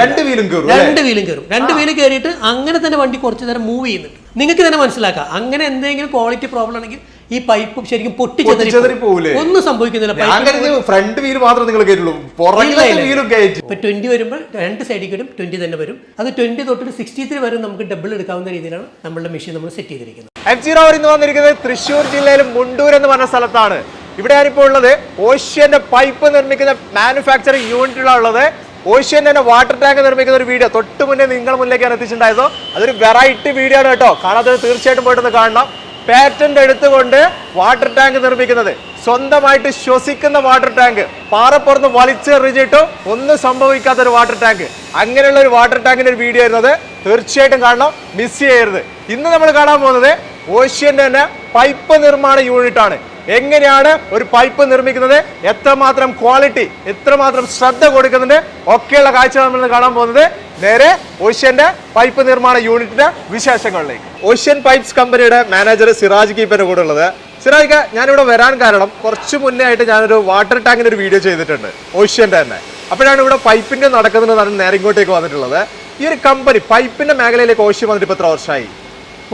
രണ്ട് വീലും കയറും രണ്ട് വീലും കയറും രണ്ട് വീലും കയറിയിട്ട് അങ്ങനെ തന്നെ വണ്ടി കുറച്ച് നേരം മൂവ് ചെയ്യുന്നുണ്ട്. നിങ്ങൾക്ക് തന്നെ മനസ്സിലാക്കാം. അങ്ങനെ എന്തെങ്കിലും ക്വാളിറ്റി പ്രോബ്ലം ആണെങ്കിൽ ഈ പൈപ്പ് ശരിക്കും പൊട്ടിച്ചെതറി? ഒന്നും സംഭവിക്കുന്നില്ല. ഫ്രണ്ട് വീൽ മാത്രം നിങ്ങൾ കയറ്റുള്ളൂ ഇപ്പൊ ട്വന്റി വരുമ്പോൾ രണ്ട് സൈഡിൽ വരും ട്വന്റി തന്നെ വരും. അത് ട്വന്റി തൊട്ട് സിക്സ്റ്റി ത്രീ വരെ നമുക്ക് ഡബിൾ എടുക്കാവുന്ന രീതിയിലാണ് നമ്മുടെ മെഷീൻ നമ്മൾ സെറ്റ് ചെയ്തിരിക്കുന്നത്. എഫ് റോവർ ഇന്ന് വന്നിരിക്കുന്നത് തൃശ്ശൂർ ജില്ലയിൽ മുണ്ടൂർ എന്ന് പറഞ്ഞ സ്ഥലത്താണ്. ഇവിടെ ഇപ്പോൾ ഉള്ളത്. ഓഷ്യന്റെ പൈപ്പ് നിർമ്മിക്കുന്ന മാനുഫാക്ചറിംഗ് യൂണിറ്റിലാണ് ഉള്ളത് ഓഷ്യൻ തന്നെ വാട്ടർ ടാങ്ക് നിർമ്മിക്കുന്ന ഒരു വീഡിയോ തൊട്ട് മുന്നേ നിങ്ങൾ മുന്നിലേക്കാണ് എത്തിച്ചിട്ടുണ്ടായതോ. അതൊരു വെറൈറ്റി വീഡിയോ ആണ് കേട്ടോ. കാണാത്തത് തീർച്ചയായിട്ടും പോയിട്ടൊന്ന് കാണണം. പാറ്റന്റ് എടുത്തുകൊണ്ട് വാട്ടർ ടാങ്ക് നിർമ്മിക്കുന്നത്. സ്വന്തമായിട്ട് ശ്വസിക്കുന്ന വാട്ടർ ടാങ്ക്. പാറപ്പുറത്ത് വലിച്ചെറിഞ്ഞിട്ടോ ഒന്നും സംഭവിക്കാത്ത ഒരു വാട്ടർ ടാങ്ക്. അങ്ങനെയുള്ള ഒരു വാട്ടർ ടാങ്കിന്റെ ഒരു വീഡിയോ ആയിരുന്നത് തീർച്ചയായിട്ടും കാണണം. മിസ് ചെയ്യരുത്. ഇന്ന് നമ്മൾ കാണാൻ പോകുന്നത് ഓഷ്യന്റെ തന്നെ പൈപ്പ് നിർമ്മാണ യൂണിറ്റാണ് എങ്ങനെയാണ് ഒരു പൈപ്പ് നിർമ്മിക്കുന്നത്? എത്രമാത്രം ക്വാളിറ്റി എത്രമാത്രം ശ്രദ്ധ കൊടുക്കുന്നുണ്ട്? ഒക്കെയുള്ള കാഴ്ച നമ്മൾ കാണാൻ പോകുന്നത്. നേരെ ഓഷ്യന്റെ പൈപ്പ് നിർമ്മാണ യൂണിറ്റിന്റെ വിശേഷങ്ങളിലേക്ക്. ഓഷ്യൻ പൈപ്സ് കമ്പനിയുടെ മാനേജർ സിറാജ് കീപ്പന്റെ കൂടെ ഉള്ളത്. സിറാജിക്ക ഞാനിവിടെ വരാൻ കാരണം കുറച്ച് മുന്നേ ആയിട്ട് ഞാനൊരു വാട്ടർ ടാങ്കിന്റെ ഒരു വീഡിയോ ചെയ്തിട്ടുണ്ട് ഓഷ്യന്റെ തന്നെ. അപ്പോഴാണ് ഇവിടെ പൈപ്പിന്റെ നടക്കുന്നത് നേരെ ഇങ്ങോട്ടേക്ക് വന്നിട്ടുള്ളത്. ഈ ഒരു കമ്പനി പൈപ്പിന്റെ മേഖലയിലേക്ക് ഓഷ്യൻ വന്നിട്ട് ഇപ്പൊ എത്ര വർഷമായി?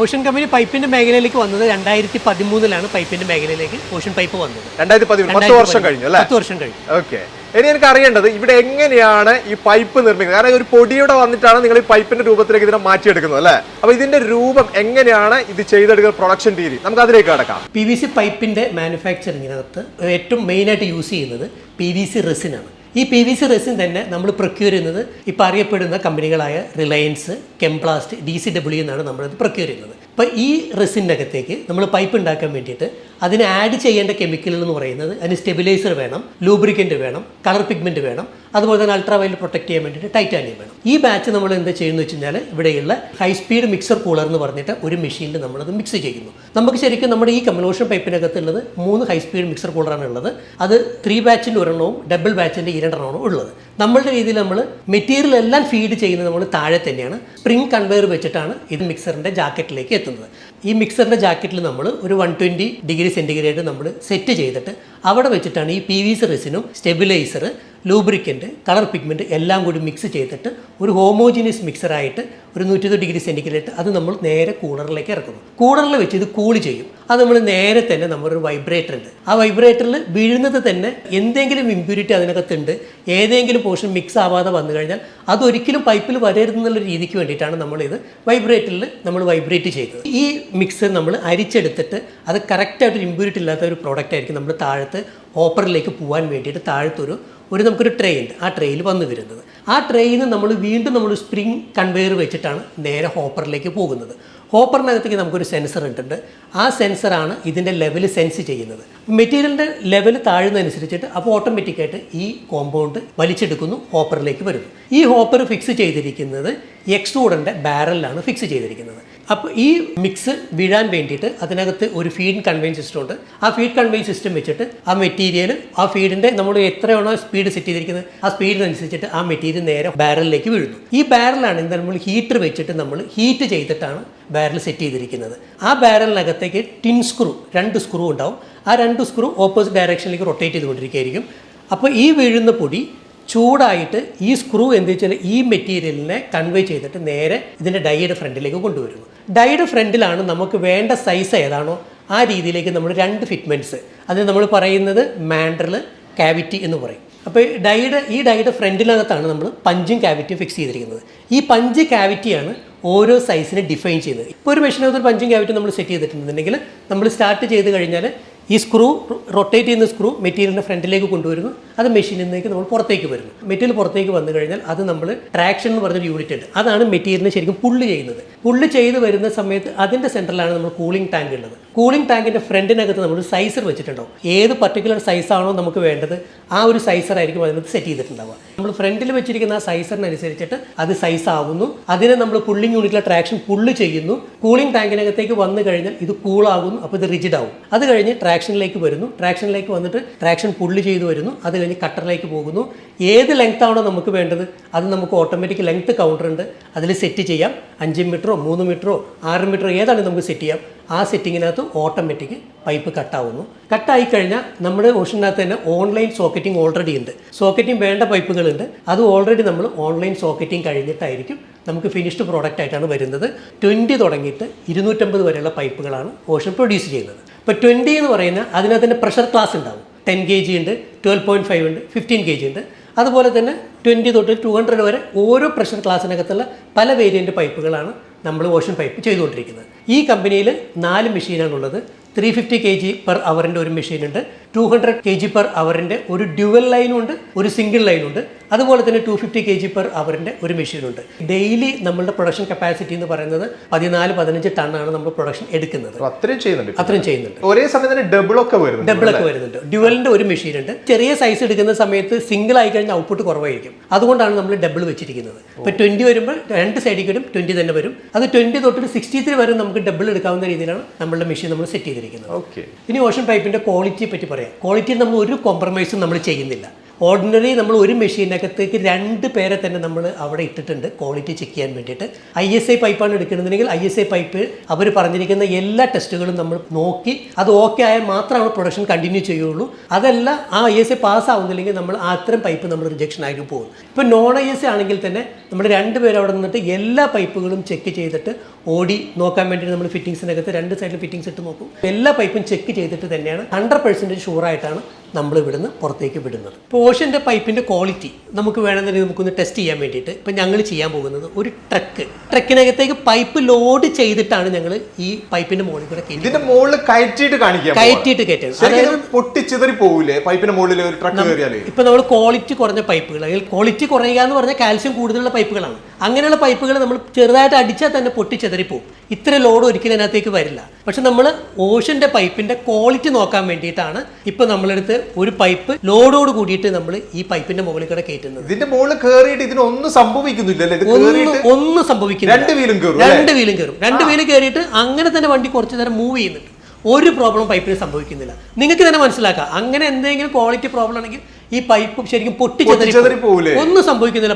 ഓഷൻ കമ്പനി പൈപ്പിന്റെ മേഖലയിലേക്ക് വന്നത് രണ്ടായിരത്തി പതിമൂന്നിലാണ് പൈപ്പിന്റെ മേഖലയിലേക്ക് ഓഷൻ പൈപ്പ് വന്നത്. രണ്ടായിരത്തി പതിമൂന്ന് പത്ത് വർഷം കഴിഞ്ഞു അല്ലേ? പത്ത് വർഷം കഴിഞ്ഞു. ഓക്കെ. ഇനി എനിക്ക് അറിയേണ്ടത് ഇവിടെ എങ്ങനെയാണ് ഈ പൈപ്പ് നിർമ്മിക്കുന്നത്? കാരണം ഒരു പൊടിയുടെ വന്നിട്ടാണ് നിങ്ങൾ ഈ പൈപ്പിന്റെ രൂപത്തിലേക്ക് ഇതിനെ മാറ്റിയെടുക്കുന്നത് അല്ലേ? അപ്പൊ ഇതിന്റെ രൂപം എങ്ങനെയാണ് ഇത് ചെയ്തെടുക്കുന്ന പ്രൊഡക്ഷൻ രീതി? നമുക്ക് അതിലേക്ക് കടക്കാം. പി വി സി പൈപ്പിന്റെ മാനുഫാക്ചറിങ്ങിനകത്ത് ഏറ്റവും മെയിനായിട്ട് യൂസ് ചെയ്യുന്നത് പി വി സി റെസിനാണ് ഈ പി വി സി റെസിൻ തന്നെ നമ്മൾ പ്രൊക്യൂർ ചെയ്യുന്നത് ഇപ്പോൾ അറിയപ്പെടുന്ന കമ്പനികളായ Reliance Chemplast D C W എന്നാണ് നമ്മളത് പ്രൊക്യൂർ ചെയ്യുന്നത്. അപ്പോൾ ഈ റെസിന്റെ അകത്തേക്ക് നമ്മൾ പൈപ്പ് ഉണ്ടാക്കാൻ വേണ്ടിയിട്ട് അതിന് ആഡ് ചെയ്യേണ്ട കെമിക്കലുകൾ എന്ന് പറയുന്നത് അതിന് സ്റ്റെബിലൈസർ വേണം ലൂബ്രിക്കന്റ് വേണം കളർ പിഗ്മെന്റ് വേണം. അതുപോലെ തന്നെ അൾട്രാ വയലറ്റ് പ്രൊട്ടക്ട് ചെയ്യാൻ വേണ്ടിയിട്ട് ടൈറ്റാനിയം വേണം. ഈ ബാച്ച് നമ്മൾ എന്താ ചെയ്യുന്നത് വെച്ച് കഴിഞ്ഞാൽ ഇവിടെയുള്ള ഹൈ സ്പീഡ് മിക്സർ കൂളർ എന്ന് പറഞ്ഞിട്ട് ഒരു മെഷീനിൽ നമ്മളത് മിക്സ് ചെയ്യുന്നു. നമുക്ക് ശരിക്കും നമ്മുടെ ഈ കമ്മലോഷൻ പൈപ്പിനകത്തുള്ളത് മൂന്ന് ഹൈ സ്പീഡ് മിക്സർ കൂളറാണ് ഉള്ളത്. അത് ത്രീ ബാച്ചിന്റെ ഒരെണ്ണവും ഡബിൾ ബാച്ചിന്റെ ഇരണ്ടെണ്ണവും ഉള്ളത്. നമ്മളുടെ രീതിയിൽ നമ്മൾ മെറ്റീരിയൽ എല്ലാം ഫീഡ് ചെയ്യുന്നത് നമ്മൾ താഴെ തന്നെയാണ്. സ്പ്രിംഗ് കൺവെയർ വെച്ചിട്ടാണ് ഇത് മിക്സറിന്റെ ജാക്കറ്റിലേക്ക് എത്തുന്നത്. ഈ മിക്സറിന്റെ ജാക്കറ്റിൽ നമ്മൾ ഒരു വൺ ട്വന്റി ഡിഗ്രി സെന്റിഗ്രേഡ് നമ്മൾ സെറ്റ് ചെയ്തിട്ട് അവിടെ വെച്ചിട്ടാണ് ഈ പി വി സി റെസിനും സ്റ്റെബിലൈസർ ലൂബ്രിക്കന്റ് കളർ പിഗ്മെന്റ് എല്ലാം കൂടി മിക്സ് ചെയ്തിട്ട് ഒരു ഹോമോജിനിയസ് മിക്സറായിട്ട് ഒരു നൂറ്റി ഡിഗ്രി സെന്റിഗ്രേഡ് അത് നമ്മൾ നേരെ കൂളറിലേക്ക് ഇറക്കുന്നു. കൂളറിൽ വെച്ച് ഇത് കൂൾ ചെയ്യും. അത് നമ്മൾ നേരെ തന്നെ നമ്മളൊരു വൈബ്രേറ്റർ ഉണ്ട് ആ വൈബ്രേറ്ററിൽ വീഴുന്നത് തന്നെ എന്തെങ്കിലും ഇമ്പ്യൂരിറ്റി അതിനകത്തുണ്ട് ഏതെങ്കിലും പോർഷൻ മിക്സ് ആവാതെ വന്നു കഴിഞ്ഞാൽ അതൊരിക്കലും പൈപ്പിൽ വരരുതെന്നുള്ള രീതിക്ക് വേണ്ടിയിട്ടാണ് നമ്മളിത് വൈബ്രേറ്ററിൽ നമ്മൾ വൈബ്രേറ്റ് ചെയ്തത്. ഈ മിക്സ് നമ്മൾ അരിച്ചെടുത്തിട്ട് അത് കറക്റ്റായിട്ട് ഒരു ഇമ്പ്യൂരിറ്റി ഇല്ലാത്ത ഒരു പ്രോഡക്റ്റ് ആയിരിക്കും നമ്മൾ താഴത്ത് ഓപ്പറിലേക്ക് പോകാൻ വേണ്ടിയിട്ട് താഴത്തൊരു ഒരു നമുക്കൊരു ട്രെയിൻ ആ ട്രെയിനിൽ വന്നു വരുന്നത്. ആ ട്രേയിൽ നമ്മൾ വീണ്ടും നമ്മൾ സ്പ്രിംഗ് കൺവെയർ വെച്ചിട്ടാണ് നേരെ ഹോപ്പറിലേക്ക് പോകുന്നത്. ഹോപ്പറിനകത്തേക്ക് നമുക്കൊരു സെൻസർ ഇട്ടിട്ടുണ്ട്. ആ സെൻസറാണ് ഇതിന്റെ ലെവൽ സെൻസ് ചെയ്യുന്നത്. മെറ്റീരിയലിന്റെ ലെവൽ താഴുന്നതനുസരിച്ചിട്ട് അപ്പോൾ ഓട്ടോമാറ്റിക്കായിട്ട് ഈ കോമ്പൗണ്ട് വലിച്ചെടുക്കുന്നു ഹോപ്പറിലേക്ക് വരുന്നു. ഈ ഹോപ്പർ ഫിക്സ് ചെയ്തിരിക്കുന്നത് എക്സ്ട്രൂഡന്റെ ബാരലിലാണ് ഫിക്സ് ചെയ്തിരിക്കുന്നത്. അപ്പോൾ ഈ മിക്സ് വീഴാൻ വേണ്ടിയിട്ട് അതിനകത്ത് ഒരു ഫീഡ് കൺവെയിൻ സിസ്റ്റം ഉണ്ട്. ആ ഫീഡ് കൺവെയിൻ സിസ്റ്റം വെച്ചിട്ട് ആ മെറ്റീരിയൽ ആ ഫീഡിന്റെ നമ്മൾ എത്രയാണോ സ്പീഡ് സെറ്റ് ചെയ്തിരിക്കുന്നത് ആ സ്പീഡിനനുസരിച്ചിട്ട് ആ മെറ്റീരിയൽ നേരെ ബാരലിലേക്ക് വീഴുന്നു. ഈ ബാരലാണ് നമ്മൾ ഹീറ്റർ വെച്ചിട്ട് നമ്മൾ ഹീറ്റ് ചെയ്തിട്ടാണ് ബാരൽ സെറ്റ് ചെയ്തിരിക്കുന്നത്. ആ ബാരലിനകത്തേക്ക് ടിൻ സ്ക്രൂ രണ്ട് സ്ക്രൂ ഉണ്ടാവും. ആ രണ്ട് സ്ക്രൂ ഓപ്പോസിറ്റ് ഡയറക്ഷനിലേക്ക് റൊട്ടേറ്റ് ചെയ്തുകൊണ്ടിരിക്കുകയായിരിക്കും. അപ്പോൾ ഈ വീഴുന്ന പൊടി ചൂടായിട്ട് ഈ സ്ക്രൂ എന്ത് വെച്ചാൽ ഈ മെറ്റീരിയലിനെ കൺവേ ചെയ്തിട്ട് നേരെ ഇതിന്റെ ഡൈയുടെ ഫ്രണ്ടിലേക്ക് കൊണ്ടുവരുന്നു. ഡൈയുടെ ഫ്രണ്ടിലാണ് നമുക്ക് വേണ്ട സൈസ് ഏതാണോ ആ രീതിയിലേക്ക് നമ്മൾ രണ്ട് ഫിറ്റ്മെന്റ്സ് അതിന് നമ്മൾ പറയുന്നത് മാൻഡറിൽ കാവിറ്റി എന്ന് പറയും. അപ്പോൾ ഡൈയുടെ ഈ ഡൈയുടെ ഫ്രണ്ടിനകത്താണ് നമ്മൾ പഞ്ചും കാവിറ്റിയും ഫിക്സ് ചെയ്തിരിക്കുന്നത്. ഈ പഞ്ച് കാവിറ്റിയാണ് ഓരോ സൈസിനെ ഡിഫൈൻ ചെയ്യുന്നത്. ഇപ്പോൾ ഒരു മെഷീനകത്ത് ഒരു പഞ്ചും കാവിറ്റി നമ്മൾ സെറ്റ് ചെയ്തിട്ടുണ്ടെങ്കിൽ നമ്മൾ സ്റ്റാർട്ട് ചെയ്ത് കഴിഞ്ഞാൽ ഈ സ്ക്രൂ റൊട്ടേറ്റ് ചെയ്യുന്ന സ്ക്രൂ മെറ്റീരിയലിന്റെ ഫ്രണ്ടിലേക്ക് കൊണ്ടുവരുന്നു. അത് മെഷീനിൽ നിന്നേക്ക് നമ്മൾ പുറത്തേക്ക് വരുന്നു. മെറ്റീരിയൽ പുറത്തേക്ക് വന്നു കഴിഞ്ഞാൽ അത് നമ്മൾ ട്രാക്ഷൻ എന്ന് പറഞ്ഞൊരു യൂണിറ്റ് ഉണ്ട്. അതാണ് മെറ്റീരിയലിനെ ശരിക്കും പുള്ള് ചെയ്യുന്നത്. പുള്ള് ചെയ്ത് വരുന്ന സമയത്ത് അതിന്റെ സെന്ററിലാണ് നമ്മൾ കൂളിംഗ് ടാങ്ക് ഉള്ളത്. കൂളിംഗ് ടാങ്കിന്റെ ഫ്രണ്ടിനകത്ത് നമ്മൾ സൈസർ വെച്ചിട്ടുണ്ടാവും. ഏത് പർട്ടിക്കുലർ സൈസാണോ നമുക്ക് വേണ്ടത് ആ ഒരു സൈസർ ആയിരിക്കും അതിനകത്ത് സെറ്റ് ചെയ്തിട്ടുണ്ടാവുക. നമ്മൾ ഫ്രണ്ടിൽ വെച്ചിരിക്കുന്ന ആ സൈസറിനനുസരിച്ചിട്ട് അത് സൈസ് ആവുന്നു. അതിനെ നമ്മൾ പുള്ളിങ് യൂണിറ്റിലെ ട്രാക്ഷൻ പുള്ള് ചെയ്യുന്നു. കൂളിംഗ് ടാങ്കിനകത്തേക്ക് വന്നു കഴിഞ്ഞാൽ ഇത് കൂളാകുന്നു അപ്പോൾ ഇത് റിജിഡ് ആവും. അത് കഴിഞ്ഞ് ട്രാക്ഷനിലേക്ക് വരുന്നു. ട്രാക്ഷനിലേക്ക് വന്നിട്ട് ട്രാക്ഷൻ പുള്ള് ചെയ്ത് വരുന്നു. അത് കഴിഞ്ഞ് കട്ടറിലേക്ക് പോകുന്നു. ഏത് ലെങ്ത് ആണോ നമുക്ക് വേണ്ടത് അത് നമുക്ക് ഓട്ടോമാറ്റിക് ലെങ്ത് കൗണ്ടർ ഉണ്ട്. അതിൽ സെറ്റ് ചെയ്യാം. അഞ്ച് മീറ്ററോ മൂന്ന് മീറ്ററോ ആറ് മീറ്ററോ ഏതാണ് നമുക്ക് സെറ്റ് ചെയ്യാം. ആ സെറ്റിങ്ങിനകത്ത് ഓട്ടോമാറ്റിക് പൈപ്പ് കട്ടാവുന്നു കട്ടായി കഴിഞ്ഞാൽ നമ്മുടെ ഓഷനകത്ത് തന്നെ ഓൺലൈൻ സോക്കറ്റിംഗ് ഓൾറെഡി ഉണ്ട്. സോക്കറ്റിംഗ് വേണ്ട പൈപ്പുകളുണ്ട് അത് ഓൾറെഡി നമ്മൾ ഓൺലൈൻ സോക്കറ്റിംഗ് കഴിഞ്ഞിട്ടായിരിക്കും നമുക്ക് ഫിനിഷ്ഡ് പ്രോഡക്റ്റ് ആയിട്ടാണ് വരുന്നത്. ട്വന്റി തുടങ്ങിയിട്ട് ഇരുന്നൂറ്റമ്പത് വരെയുള്ള പൈപ്പുകളാണ് ഓഷൻ പ്രൊഡ്യൂസ് ചെയ്യുന്നത്. ഇപ്പോൾ ട്വന്റി എന്ന് പറയുന്ന അതിനകത്ത് തന്നെ പ്രഷർ ക്ലാസ് ഉണ്ടാവും. ടെൻ കെ ജി ഉണ്ട് ട്വൽവ് പോയിന്റ് ഫൈവ് ഉണ്ട് ഫിഫ്റ്റീൻ കെ ജി ഉണ്ട്. അതുപോലെ തന്നെ ട്വന്റി തൊട്ട് ടു ഹൺഡ്രഡ് വരെ ഓരോ പ്രഷർ ക്ലാസ്സിനകത്തുള്ള പല വേരിയന്റ് പൈപ്പുകളാണ് നമ്മൾ ഓഷൻ പൈപ്പ് ചെയ്തുകൊണ്ടിരിക്കുന്നത്. ഈ കമ്പനിയിൽ നാല് മെഷീനാണുള്ളത് three fifty K G per അവറിന്റെ ഒരു മെഷീൻ ഉണ്ട്. Two hundred K G per അവറിന്റെ ഒരു ഡ്യുവൽ ലൈനും ഉണ്ട് ഒരു സിംഗിൾ ലൈനും ഉണ്ട്. അതുപോലെ തന്നെ two fifty K G per അവറിന്റെ ഒരു മെഷീനുണ്ട് ഡെയിലി നമ്മളുടെ പ്രൊഡക്ഷൻ കപ്പാസിറ്റി എന്ന് പറയുന്നത് പതിനാല് പതിനഞ്ച് ടണ്ണാണ് നമ്മൾ പ്രൊഡക്ഷൻ എടുക്കുന്നത്. അത്രയും ചെയ്യുന്നുണ്ട് അത്രയും ചെയ്യുന്നുണ്ട്. ഒരേ സമയം തന്നെ ഡബിൾ ഒക്കെ വരുന്നുണ്ട് ഡബിൾ ഒക്കെ വരുന്നുണ്ട്. ഡ്യുവലിന്റെ ഒരു മെഷീൻ ഉണ്ട്. ചെറിയ സൈസ് എടുക്കുന്ന സമയത്ത് സിംഗിൾ ആയി കഴിഞ്ഞാൽ ഔട്ട്പുട്ട് കുറവായിരിക്കും. അതുകൊണ്ടാണ് നമ്മൾ ഡബിൾ വെച്ചിരിക്കുന്നത്. ഇപ്പോൾ ട്വന്റി വരുമ്പോൾ രണ്ട് സൈഡിൽ വരും ട്വന്റി തന്നെ വരും. അത് ട്വന്റി തൊട്ട് സിക്സ്റ്റി ത്രീ വരെ നമുക്ക് ഡബിൾ എടുക്കാവുന്ന രീതിയിലാണ് നമ്മളുടെ മെഷീൻ നമ്മൾ സെറ്റ് ചെയ്തിരിക്കുന്നത്. ഓക്കെ ഇനി ഓഷൻ പൈപ്പിന്റെ ക്വാളിറ്റിയെ പറ്റി പറയാം. ക്വാളിറ്റി നമ്മൾ ഒരു കോംപ്രമൈസും നമ്മൾ ചെയ്യുന്നില്ല. ഓർഡിനറി നമ്മൾ ഒരു മെഷീനകത്തേക്ക് രണ്ട് പേരെ തന്നെ നമ്മൾ അവിടെ ഇട്ടിട്ടുണ്ട് ക്വാളിറ്റി ചെക്ക് ചെയ്യാൻ വേണ്ടിയിട്ട്. ഐ എസ് ഐ പൈപ്പാണ് എടുക്കുന്നതെങ്കിൽ ഐ എസ് ഐ പൈപ്പ് അവർ പറഞ്ഞിരിക്കുന്ന എല്ലാ ടെസ്റ്റുകളും നമ്മൾ നോക്കി അത് ഓക്കെ ആയാൽ മാത്രമാണ് പ്രൊഡക്ഷൻ കണ്ടിന്യൂ ചെയ്യുള്ളൂ. അതല്ല ആ ഐ എസ് ഐ പാസ് ആവുന്നില്ലെങ്കിൽ നമ്മൾ അത്തരം പൈപ്പ് നമ്മൾ റിജക്ഷൻ ആയിട്ട് പോകും. ഇപ്പോൾ നോൺ ഐ എസ് ഐ ആണെങ്കിൽ തന്നെ നമ്മൾ രണ്ട് പേര് അവിടെ നിന്നിട്ട് എല്ലാ പൈപ്പുകളും ചെക്ക് ചെയ്തിട്ട് ഓടി നോക്കാൻ വേണ്ടിയിട്ട് നമ്മൾ ഫിറ്റിംഗ്സിനകത്ത് രണ്ട് സൈഡിൽ ഫിറ്റിംഗ്സ് ഇട്ട് നോക്കും. എല്ലാ പൈപ്പും ചെക്ക് ചെയ്തിട്ട് തന്നെയാണ് ഹൺഡ്രഡ് പെർസെന്റേജ് ഷുവറായിട്ടാണ് നമ്മൾ ഇവിടുന്ന് പുറത്തേക്ക് വിടുന്നത്. ഇപ്പോൾ ഓഷന്റെ പൈപ്പിന്റെ ക്വാളിറ്റി നമുക്ക് വേണമെന്നുണ്ടെങ്കിൽ നമുക്കൊന്ന് ടെസ്റ്റ് ചെയ്യാൻ വേണ്ടിയിട്ട് ഇപ്പം ഞങ്ങൾ ചെയ്യാൻ പോകുന്നത് ഒരു ട്രക്ക്. ട്രക്കിനകത്തേക്ക് പൈപ്പ് ലോഡ് ചെയ്തിട്ടാണ് ഞങ്ങൾ ഈ പൈപ്പിന്റെ മുകളിൽ കൂടെ കയറ്റി ഇതിന്റെ മുകളിൽ കയറ്റിയിട്ട് കാണിക്കാം കയറ്റിയിട്ട് കയറ്റുന്നത്. പൊട്ടിച്ചിതറി പോവില്ലേ പൈപ്പിന്റെ മുകളിൽ ഒരു ട്രക്ക് ഇപ്പൊ നമ്മൾ ക്വാളിറ്റി കുറഞ്ഞ പൈപ്പുകൾ അല്ലെങ്കിൽ ക്വാളിറ്റി കുറയുക എന്ന് പറഞ്ഞാൽ കാൽസ്യം കൂടുതലുള്ള പൈപ്പുകളാണ്. അങ്ങനെയുള്ള പൈപ്പുകൾ നമ്മൾ ചെറുതായിട്ട് അടിച്ചാൽ തന്നെ പൊട്ടിച്ചെതറി പോകും ഇത്ര ലോഡ് ഒരിക്കലും അതിനകത്തേക്ക് വരില്ല. പക്ഷെ നമ്മൾ ഓഷന്റെ പൈപ്പിന്റെ ക്വാളിറ്റി നോക്കാൻ വേണ്ടിയിട്ടാണ് ഇപ്പൊ നമ്മളെടുത്ത് ഒരു പൈപ്പ് ലോഡോട് കൂടിയിട്ട് നമ്മൾ ഈ പൈപ്പിന്റെ മുകളിൽ കൂടെ കയറ്റുന്നത്. ഇതിന്റെ മുകളിൽ കയറിയിട്ട് ഇതിനൊന്നും സംഭവിക്കുന്നില്ല ഇത് ഒന്നും സംഭവിക്കുന്നു ഒന്നും സംഭവിക്കില്ല രണ്ട് വീലും കയറും രണ്ട് വീലും കയറും രണ്ട് വീലും കയറിയിട്ട് അങ്ങനെ തന്നെ വണ്ടി കുറച്ച് നേരം മൂവ് ചെയ്യുന്നുണ്ട്. ഒരു പ്രോബ്ലം പൈപ്പിന് സംഭവിക്കുന്നില്ല. നിങ്ങൾക്ക് തന്നെ മനസ്സിലാക്കാം. അങ്ങനെ എന്തെങ്കിലും ക്വാളിറ്റി പ്രോബ്ലം ആണെങ്കിൽ ഈ പൈപ്പ് ശരിക്കും പൊട്ടിച്ചെതറി പോവില്ലേ ഒന്നും സംഭവിക്കുന്നില്ല.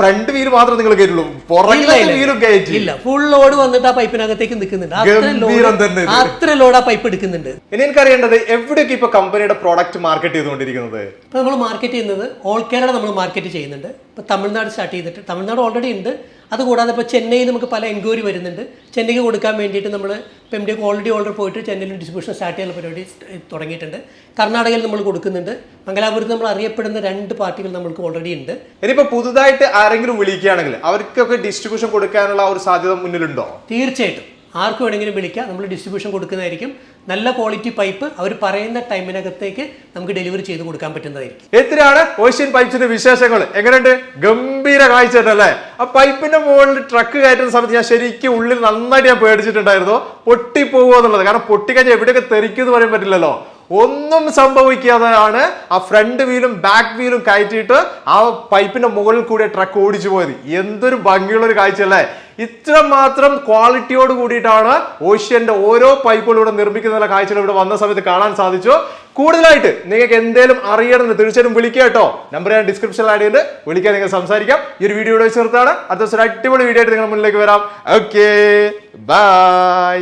ഫ്രണ്ട് വീൽ മാത്രം നിങ്ങൾ കയറ്റുള്ളൂ ഇല്ല, ഫുൾ ലോഡ് വന്നിട്ട് ആ പൈപ്പിനകത്തേക്ക് നിൽക്കുന്നുണ്ട്. അത്ര ലോഡ് ഇത്. അത്ര ലോഡ് ആ പൈപ്പ് എടുക്കുന്നുണ്ട്. ഇനി എനിക്കറിയേണ്ടത് എവിടെയൊക്കെ ഇപ്പൊ കമ്പനിയുടെ പ്രോഡക്റ്റ് മാർക്കറ്റ് ചെയ്തുകൊണ്ടിരിക്കുന്നത്? ഇപ്പൊ നമ്മൾ മാർക്കറ്റ് ചെയ്യുന്നത് ഓൾ കേരള നമ്മൾ മാർക്കറ്റ് ചെയ്യുന്നുണ്ട്. ഇപ്പൊ തമിഴ്നാട് സ്റ്റാർട്ട് ചെയ്തിട്ട് തമിഴ്നാട് ഓൾറെഡി ഉണ്ട്. അതുകൂടാതെ ഇപ്പോൾ ചെന്നൈയിൽ നമുക്ക് പല എൻക്വയറി വരുന്നുണ്ട്. ചെന്നൈക്ക് കൊടുക്കാൻ വേണ്ടിയിട്ട് നമ്മൾ ഇപ്പോൾ എം ഡി ഓൾറെഡി ഓർഡർ പോയിട്ട് ചെന്നൈയിൽ ഡിസ്ട്രിബ്യൂഷൻ സ്റ്റാർട്ട് ചെയ്യുന്ന പരിപാടി തുടങ്ങിയിട്ടുണ്ട്. കർണാടകയിൽ നമ്മൾ കൊടുക്കുന്നുണ്ട്. മംഗലാപുരത്ത് നമ്മൾ അറിയപ്പെടുന്ന രണ്ട് പാർട്ടികൾ നമ്മൾക്ക് ഓൾറെഡി ഉണ്ട്. ഇനിയിപ്പോൾ പുതുതായിട്ട് ആരെങ്കിലും വിളിക്കുകയാണെങ്കിൽ അവർക്കൊക്കെ ഡിസ്ട്രിബ്യൂഷൻ കൊടുക്കാനുള്ള ഒരു സാധ്യത മുന്നിലുണ്ടോ? തീർച്ചയായിട്ടും. ആർക്ക് വേണമെങ്കിലും വിളിക്കാം. നമ്മൾ ഡിസ്ട്രിബ്യൂഷൻ കൊടുക്കുന്നതായിരിക്കും. നല്ല ക്വാളിറ്റി പൈപ്പ് അവർ പറയുന്ന ടൈമിനകത്തേക്ക് നമുക്ക് ഡെലിവറി ചെയ്ത് കൊടുക്കാൻ പറ്റുന്നതായിരിക്കും. എത്രയാണ്? ഓഷ്യൻ പൈപ്സിന്റെ വിശേഷങ്ങൾ. എങ്ങനെയുണ്ട്? ഗംഭീര കാഴ്ച അല്ലേ ആ പൈപ്പിന്റെ മുകളിൽ ട്രക്ക് കയറ്റുന്ന സമയത്ത് ഞാൻ ശരിക്കും ഉള്ളിൽ നന്നായിട്ട് ഞാൻ പേടിച്ചിട്ടുണ്ടായിരുന്നു. പൊട്ടിപ്പോകുമോ എന്നുള്ളത്. കാരണം പൊട്ടിക്കഴിഞ്ഞാൽ എവിടെയൊക്കെ തെറിക്കുമെന്ന് പറയാൻ പറ്റില്ലല്ലോ. ഒന്നും സംഭവിക്കാതെയാണ് ആ ഫ്രണ്ട് വീലും ബാക്ക് വീലും കയറ്റിയിട്ട് ആ പൈപ്പിന്റെ മുകളിൽ കൂടി ട്രക്ക് ഓടിച്ചു പോയത്. എന്തൊരു ഭംഗിയുള്ള ഒരു കാഴ്ചയല്ലേ? ഇത്ര മാത്രം ക്വാളിറ്റിയോട് കൂടിയിട്ടാണ് ഓഷ്യന്റെ ഓരോ പൈപ്പുകളും ഇവിടെ നിർമ്മിക്കുന്ന കാഴ്ചകൾ ഇവിടെ വന്ന സമയത്ത് കാണാൻ സാധിച്ചു. കൂടുതലായിട്ട് നിങ്ങൾക്ക് എന്തെങ്കിലും അറിയണമെന്ന് തീർച്ചയായിട്ടും വിളിക്കുക കേട്ടോ. നമ്പർ ഞാൻ ഡിസ്ക്രിപ്ഷനിൽ ആഡ് ചെയ്ത് വിളിക്കാൻ നിങ്ങൾ സംസാരിക്കാം. ഈ ഒരു വീഡിയോ ചേർത്താണ് അടുത്ത ദിവസം അടിപൊളി വീഡിയോ ആയിട്ട് നിങ്ങൾ മുന്നിലേക്ക് വരാം. Okay bye